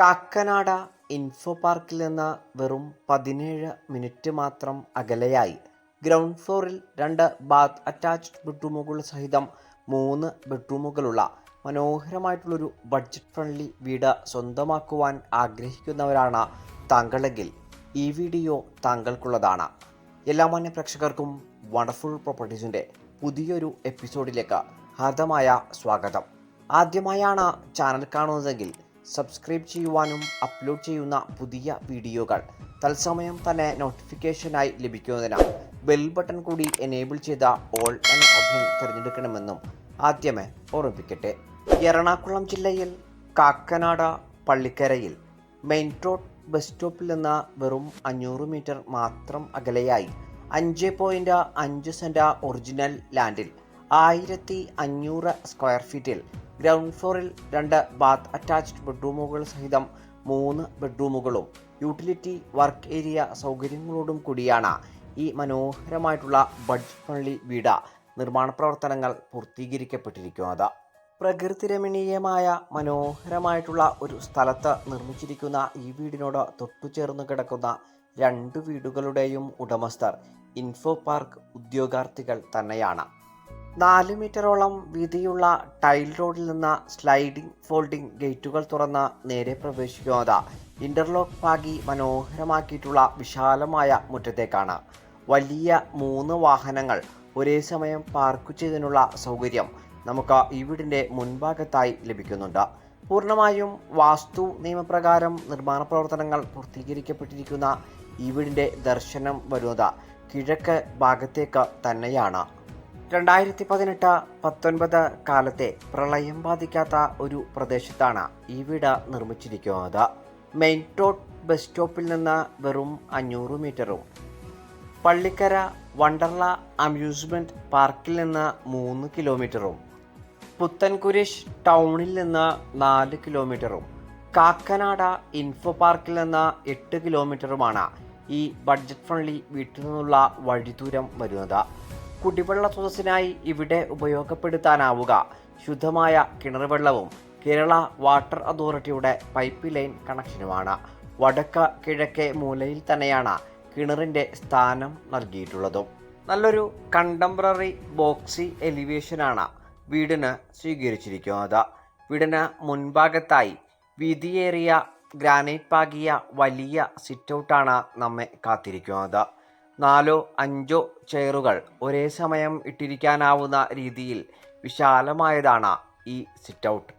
Kakkanad info പാർക്കിൽ നിന്ന് വെറും പതിനേഴ് മിനിറ്റ് മാത്രം അകലെയായി. ഗ്രൗണ്ട് ഫ്ലോറിൽ രണ്ട് ബാത്ത് അറ്റാച്ച്ഡ് ബെഡ്റൂമുകൾ സഹിതം മൂന്ന് ബെഡ്റൂമുകളുള്ള മനോഹരമായിട്ടുള്ളൊരു ബഡ്ജറ്റ് ഫ്രണ്ട്ലി വീട് സ്വന്തമാക്കുവാൻ ആഗ്രഹിക്കുന്നവരാണ് താങ്കളെങ്കിൽ ഈ വീഡിയോ താങ്കൾക്കുള്ളതാണ്. എല്ലാ മാന്യ പ്രേക്ഷകർക്കും വണ്ടർഫുൾ പ്രോപ്പർട്ടീസിന്റെ പുതിയൊരു എപ്പിസോഡിലേക്ക് ഹാർദമായ സ്വാഗതം. ആദ്യമായാണ് ചാനൽ കാണുന്നതെങ്കിൽ സബ്സ്ക്രൈബ് ചെയ്യുവാനും അപ്ലോഡ് ചെയ്യുന്ന പുതിയ വീഡിയോകൾ തത്സമയം തന്നെ നോട്ടിഫിക്കേഷനായി ലഭിക്കുന്നതിനാൽ ബെൽ ബട്ടൺ കൂടി എനേബിൾ ചെയ്ത ഓൾ എന്ന ഓപ്ഷൻ തിരഞ്ഞെടുക്കണമെന്നും ആദ്യമേ ഓർമ്മിപ്പിക്കട്ടെ. എറണാകുളം ജില്ലയിൽ കാക്കനാട പള്ളിക്കരയിൽ മെയിൻ റോഡ് ബസ് സ്റ്റോപ്പിൽ നിന്ന് വെറും അഞ്ഞൂറ് മീറ്റർ മാത്രം അകലെയായി അഞ്ച് പോയിന്റ് അഞ്ച് സെന്റ് ഒറിജിനൽ ലാൻഡിൽ ആയിരത്തി അഞ്ഞൂറ് സ്ക്വയർ ഫീറ്റിൽ ഗ്രൗണ്ട് ഫ്ലോറിൽ രണ്ട് ബാത്ത് അറ്റാച്ച്ഡ് ബെഡ്റൂമുകൾ സഹിതം മൂന്ന് ബെഡ്റൂമുകളും യൂട്ടിലിറ്റി വർക്ക് ഏരിയ സൗകര്യങ്ങളോടും കൂടിയാണ് ഈ മനോഹരമായിട്ടുള്ള ബഡ്ജറ്റ് ഫ്രണ്ട്ലി വീട് നിർമ്മാണ പ്രവർത്തനങ്ങൾ പൂർത്തീകരിക്കപ്പെട്ടിരിക്കുന്നത്. പ്രകൃതി രമണീയമായ മനോഹരമായിട്ടുള്ള ഒരു സ്ഥലത്ത് നിർമ്മിച്ചിരിക്കുന്ന ഈ വീടിനോട് തൊട്ടുചേർന്ന് കിടക്കുന്ന രണ്ട് വീടുകളുടെയും ഉടമസ്ഥർ ഇൻഫോ പാർക്ക് ഉദ്യോഗാർത്ഥികൾ തന്നെയാണ്. നാല് മീറ്ററോളം വീതിയുള്ള ടൈൽ റോഡിൽ നിന്ന് സ്ലൈഡിംഗ് ഫോൾഡിംഗ് ഗേറ്റുകൾ തുറന്ന് നേരെ പ്രവേശിക്കുന്നത് ഇന്റർലോക്ക് പാകി മനോഹരമാക്കിയിട്ടുള്ള വിശാലമായ മുറ്റത്തേക്കാണ്. വലിയ മൂന്ന് വാഹനങ്ങൾ ഒരേ സമയം പാർക്ക് ചെയ്തതിനുള്ള സൗകര്യം നമുക്ക് ഈ വീടിന്റെ മുൻഭാഗത്തായി ലഭിക്കുന്നുണ്ട്. പൂർണമായും വാസ്തു നിയമപ്രകാരം നിർമ്മാണ പ്രവർത്തനങ്ങൾ പൂർത്തീകരിക്കപ്പെട്ടിരിക്കുന്ന ഈ വീടിന്റെ ദർശനം വരുന്നത് കിഴക്ക് ഭാഗത്തേക്ക് തന്നെയാണ്. രണ്ടായിരത്തി പതിനെട്ട് പത്തൊൻപത് കാലത്തെ പ്രളയം ബാധിക്കാത്ത ഒരു പ്രദേശത്താണ് ഈ വീട് നിർമ്മിച്ചിരിക്കുന്നത്. മെയിൻ റോഡ് ബസ് സ്റ്റോപ്പിൽ നിന്ന് വെറും അഞ്ഞൂറ് മീറ്ററും. പള്ളിക്കര വണ്ടർല അമ്യൂസ്മെന്റ് പാർക്കിൽ നിന്ന് മൂന്ന് കിലോമീറ്ററും പുത്തൻകുരിശ് ടൗണിൽ നിന്ന് നാല് കിലോമീറ്ററും കാക്കനാട ഇൻഫോ പാർക്കിൽ നിന്ന് എട്ട് കിലോമീറ്ററുമാണ് ഈ ബഡ്ജറ്റ് ഫ്രണ്ട്ലി വീട്ടിൽ നിന്നുള്ള വഴിദൂരം വരുന്നത്. കുടിവെള്ള സ്രോതസ്സിനായി ഇവിടെ ഉപയോഗപ്പെടുത്താനാവുക. ശുദ്ധമായ കിണർ വെള്ളവും കേരള വാട്ടർ അതോറിറ്റിയുടെ പൈപ്പ് ലൈൻ കണക്ഷനുമാണ്. വടക്ക കിഴക്കേ മൂലയിൽ തന്നെയാണ് കിണറിന്റെ സ്ഥാനം നൽകിയിട്ടുള്ളതും. നല്ലൊരു കണ്ടംപററി ബോക്സി എലിവേഷനാണ് വീടിന് സ്വീകരിച്ചിരിക്കുന്നത്. വീടിന് മുൻഭാഗത്തായി വീതിയേറിയ ഗ്രാനൈറ്റ് പാകിയ വലിയ സിറ്റൗട്ടാണ് നമ്മെ കാത്തിരിക്കുന്നത്. നാലോ അഞ്ചോ ചെയറുകൾ ഒരേ സമയം ഇട്ടിരിക്കാനാവുന്ന രീതിയിൽ വിശാലമായതാണ് ഈ സിറ്റ് ഔട്ട്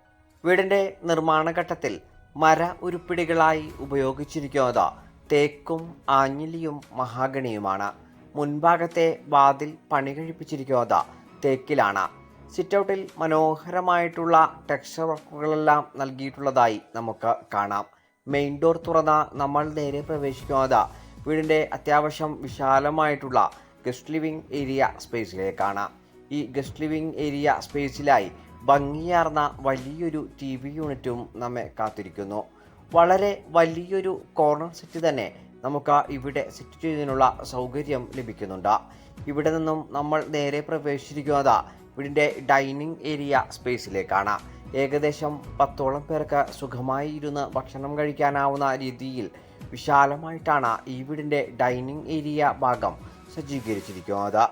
വീടിന്റെ നിർമ്മാണഘട്ടത്തിൽ മര ഉരുപ്പിടികളായി ഉപയോഗിച്ചിരിക്കുന്നത് തേക്കും ആഞ്ഞിലിയും മഹാഗണിയുമാണ്. മുൻഭാഗത്തെ വാതിൽ പണി കഴിപ്പിച്ചിരിക്കുന്നത് തേക്കിലാണ്. സിറ്റൗട്ടിൽ മനോഹരമായിട്ടുള്ള ടെക്സ്ചർ വർക്കുകളെല്ലാം നൽകിയിട്ടുള്ളതായി നമുക്ക് കാണാം. മെയിൻ ഡോർ തുറന്ന നമ്മൾ നേരെ പ്രവേശിക്കുന്നത് വീടിന്റെ അത്യാവശ്യം വിശാലമായിട്ടുള്ള ഗസ്റ്റ് ലിവിംഗ് ഏരിയ സ്പേസിലേക്കാണ്. ഈ ഗസ്റ്റ് ലിവിംഗ് ഏരിയ സ്പേസിലായി ഭംഗിയാർന്ന വലിയൊരു ടി വി യൂണിറ്റും നമ്മെ കാത്തിരിക്കുന്നു. വളരെ വലിയൊരു കോർണർ സെറ്റ് തന്നെ നമുക്ക് ഇവിടെ സെറ്റ് ചെയ്യുന്നതിനുള്ള സൗകര്യം ലഭിക്കുന്നുണ്ട്. ഇവിടെ നിന്നും നമ്മൾ നേരെ പ്രവേശിച്ചിരിക്കുന്നത് വീടിന്റെ ഡൈനിങ് ഏരിയ സ്പേസിലേക്കാണ്. ഏകദേശം പത്തോളം പേർക്ക് സുഖമായി ഇരുന്ന് ഭക്ഷണം കഴിക്കാനാവുന്ന രീതിയിൽ വിശാലമായിട്ടാണ് ഈ വീടിന്റെ ഡൈനിങ് ഏരിയ ഭാഗം സജ്ജീകരിച്ചിരിക്കുന്നത്.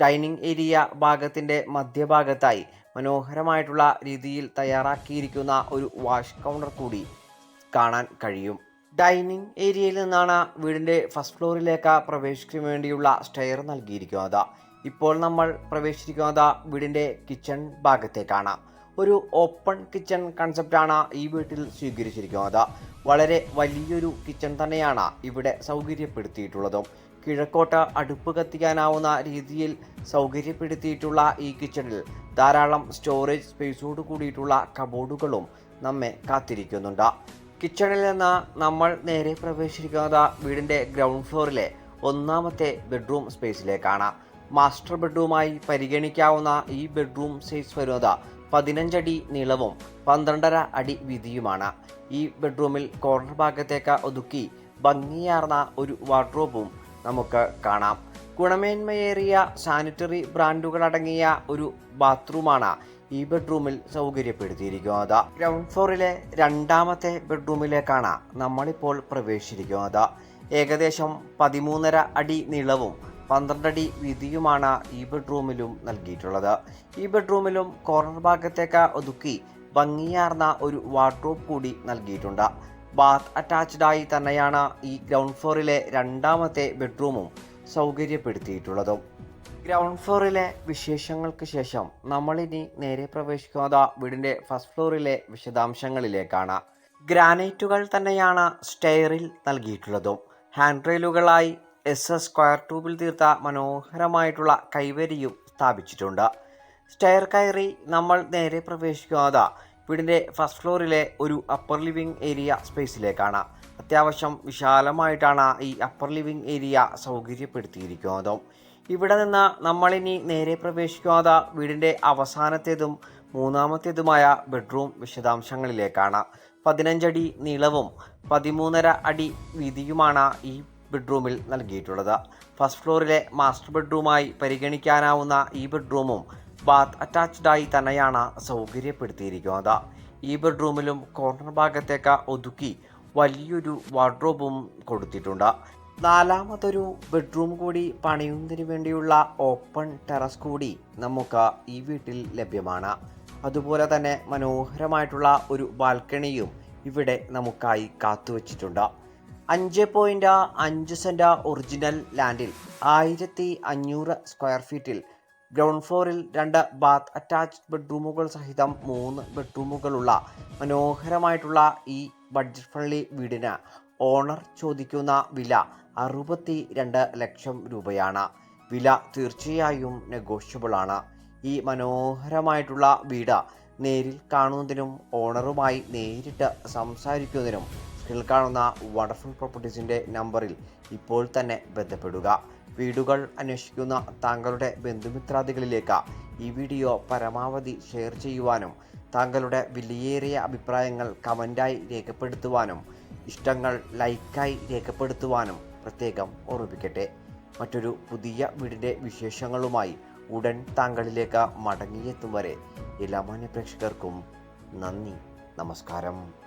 ഡൈനിങ് ഏരിയ ഭാഗത്തിന്റെ മധ്യഭാഗത്തായി മനോഹരമായിട്ടുള്ള രീതിയിൽ തയ്യാറാക്കിയിരിക്കുന്ന ഒരു വാഷ് കൗണ്ടർ കൂടി കാണാൻ കഴിയും. ഡൈനിങ് ഏരിയയിൽ നിന്നാണ് വീടിന്റെ ഫസ്റ്റ് ഫ്ലോറിലേക്ക് പ്രവേശിക്കാൻ വേണ്ടിയുള്ള സ്റ്റെയർ നൽകിയിരിക്കുന്നത്. ഇപ്പോൾ നമ്മൾ പ്രവേശിച്ചിരിക്കുന്നത് വീടിന്റെ കിച്ചൺ ഭാഗത്തേക്കാണ്. ഒരു ഓപ്പൺ കിച്ചൺ കൺസെപ്റ്റാണ് ഈ വീട്ടിൽ സ്വീകരിച്ചിരിക്കുന്നത്. വളരെ വലിയൊരു കിച്ചൺ തന്നെയാണ് ഇവിടെ സൗകര്യപ്പെടുത്തിയിട്ടുള്ളതും. കിഴക്കോട്ട് അടുപ്പ് കത്തിക്കാനാവുന്ന രീതിയിൽ സൗകര്യപ്പെടുത്തിയിട്ടുള്ള ഈ കിച്ചണിൽ ധാരാളം സ്റ്റോറേജ് സ്പേസോട് കൂടിയിട്ടുള്ള കബോർഡുകളും നമ്മെ കാത്തിരിക്കുന്നുണ്ട്. കിച്ചണിൽ നിന്ന് നമ്മൾ നേരെ പ്രവേശിക്കുന്നത് വീടിന്റെ ഗ്രൗണ്ട് ഫ്ലോറിലെ ഒന്നാമത്തെ ബെഡ്റൂം സ്പേസിലേക്കാണ് മാസ്റ്റർ ബെഡ്റൂമായി പരിഗണിക്കാവുന്ന ഈ ബെഡ്റൂം സൈസ് വരുന്നത് പതിനഞ്ചടി നീളവും പന്ത്രണ്ടര അടി വീതിയുമാണ്. ഈ ബെഡ്റൂമിൽ കോർണർ ഭാഗത്തേക്ക് ഒതുക്കി ഭംഗിയാർന്ന ഒരു വാർഡ്രോബും നമുക്ക് കാണാം. ഗുണമേന്മയേറിയ സാനിറ്ററി ബ്രാൻഡുകൾ അടങ്ങിയ ഒരു ബാത്റൂമാണ് ഈ ബെഡ്റൂമിൽ സൗകര്യപ്പെടുത്തിയിരിക്കുന്നത്. ഗ്രൗണ്ട് ഫ്ലോറിലെ രണ്ടാമത്തെ ബെഡ്റൂമിലേക്കാണ് നമ്മളിപ്പോൾ പ്രവേശിച്ചിരിക്കുന്നത്. ഏകദേശം പതിമൂന്നര അടി നീളവും പന്ത്രണ്ടടി വീതിയുമാണ് ഈ ബെഡ്റൂമിലും നൽകിയിട്ടുള്ളത്. ഈ ബെഡ്റൂമിലും കോർണർ ഭാഗത്തേക്ക് ഒതുക്കി ഭംഗിയാർന്ന ഒരു വാർഡ്രോബ് കൂടി നൽകിയിട്ടുണ്ട്. ബാത്ത് അറ്റാച്ച്ഡ് ആയി തന്നെയാണ് ഈ ഗ്രൗണ്ട് ഫ്ലോറിലെ രണ്ടാമത്തെ ബെഡ്റൂമും സൗകര്യപ്പെടുത്തിയിട്ടുള്ളതും. ഗ്രൗണ്ട് ഫ്ലോറിലെ വിശേഷങ്ങൾക്ക് ശേഷം നമ്മളിനി നേരെ പ്രവേശിക്കുന്നത് വീടിന്റെ ഫസ്റ്റ് ഫ്ലോറിലെ വിശദാംശങ്ങളിലേക്കാണ്. ഗ്രാനൈറ്റുകൾ തന്നെയാണ് സ്റ്റെയറിൽ നൽകിയിട്ടുള്ളതും. ഹാൻഡ് റെയിലുകളായി എസ് എസ് സ്ക്വയർ ട്യൂബിൽ തീർത്ത മനോഹരമായിട്ടുള്ള കൈവരിയും സ്ഥാപിച്ചിട്ടുണ്ട്. സ്റ്റെയർ കയറി നമ്മൾ നേരെ പ്രവേശിക്കുന്നത് വീടിന്റെ ഫസ്റ്റ് ഫ്ലോറിലെ ഒരു അപ്പർ ലിവിംഗ് ഏരിയ സ്പേസിലേക്കാണ് അത്യാവശ്യം വിശാലമായിട്ടാണ് ഈ അപ്പർ ലിവിംഗ് ഏരിയ സൗകര്യപ്പെടുത്തിയിരിക്കുന്നതും. ഇവിടെ നിന്ന് നമ്മളിനി നേരെ പ്രവേശിക്കുന്നത് വീടിന്റെ അവസാനത്തേതും മൂന്നാമത്തേതുമായ ബെഡ്റൂം വിശദാംശങ്ങളിലേക്കാണ്. പതിനഞ്ചടി നീളവും പതിമൂന്നര അടി വീതിയുമാണ് ഈ ബെഡ്റൂമിൽ നൽകിയിട്ടുള്ളത്. ഫസ്റ്റ് ഫ്ലോറിലെ മാസ്റ്റർ ബെഡ്റൂമായി പരിഗണിക്കാനാവുന്ന ഈ ബെഡ്റൂമും ബാത്ത് അറ്റാച്ച്ഡായി തന്നെയാണ് സൗകര്യപ്പെടുത്തിയിരിക്കുന്നത്. ഈ ബെഡ്റൂമിലും കോർണർ ഭാഗത്തേക്ക് ഒതുക്കി വലിയൊരു വാർഡ്രോബും കൊടുത്തിട്ടുണ്ട്. നാലാമതൊരു ബെഡ്റൂം കൂടി പണിയുന്നതിന് വേണ്ടിയുള്ള ഓപ്പൺ ടെറസ് കൂടി നമുക്ക് ഈ വീട്ടിൽ ലഭ്യമാണ്. അതുപോലെ തന്നെ മനോഹരമായിട്ടുള്ള ഒരു ബാൽക്കണിയും ഇവിടെ നമുക്കായി കാത്തുവച്ചിട്ടുണ്ട്. അഞ്ച് പോയിന്റ് അഞ്ച് സെന്റ് ഒറിജിനൽ ലാൻഡിൽ ആയിരത്തി അഞ്ഞൂറ് സ്ക്വയർ ഫീറ്റിൽ ഗ്രൗണ്ട് ഫ്ലോറിൽ രണ്ട് ബാത്ത് അറ്റാച്ച്ഡ് ബെഡ്റൂമുകൾ സഹിതം മൂന്ന് ബെഡ്റൂമുകളുള്ള മനോഹരമായിട്ടുള്ള ഈ ബഡ്ജറ്റ് ഫ്രണ്ട്ലി വീടിന് ഓണർ ചോദിക്കുന്ന വില അറുപത്തി രണ്ട് ലക്ഷം രൂപയാണ്. വില തീർച്ചയായും നെഗോഷ്യബിൾ ആണ്. ഈ മനോഹരമായിട്ടുള്ള വീട് നേരിൽ കാണുന്നതിനും ഓണറുമായി നേരിട്ട് സംസാരിക്കുന്നതിനും സ്ക്രീനിൽ കാണുന്ന വടഫൺ പ്രോപ്പർട്ടീസിന്റെ നമ്പറിൽ ഇപ്പോൾ തന്നെ ബന്ധപ്പെടുക. വീടുകൾ അന്വേഷിക്കുന്ന താങ്കളുടെ ബന്ധുമിത്രാദികളിലേക്ക് ഈ വീഡിയോ പരമാവധി ഷെയർ ചെയ്യുവാനും താങ്കളുടെ വിലയേറിയ അഭിപ്രായങ്ങൾ കമന്റായി രേഖപ്പെടുത്തുവാനും ഇഷ്ടങ്ങൾ ലൈക്കായി രേഖപ്പെടുത്തുവാനും പ്രത്യേകം ഓർമ്മിപ്പിക്കട്ടെ. മറ്റൊരു പുതിയ വീടിന്റെ വിശേഷങ്ങളുമായി ഉടൻ താങ്കളിലേക്ക് മടങ്ങിയെത്തും വരെ എല്ലാ മാന്യ പ്രേക്ഷകർക്കും നന്ദി നമസ്കാരം.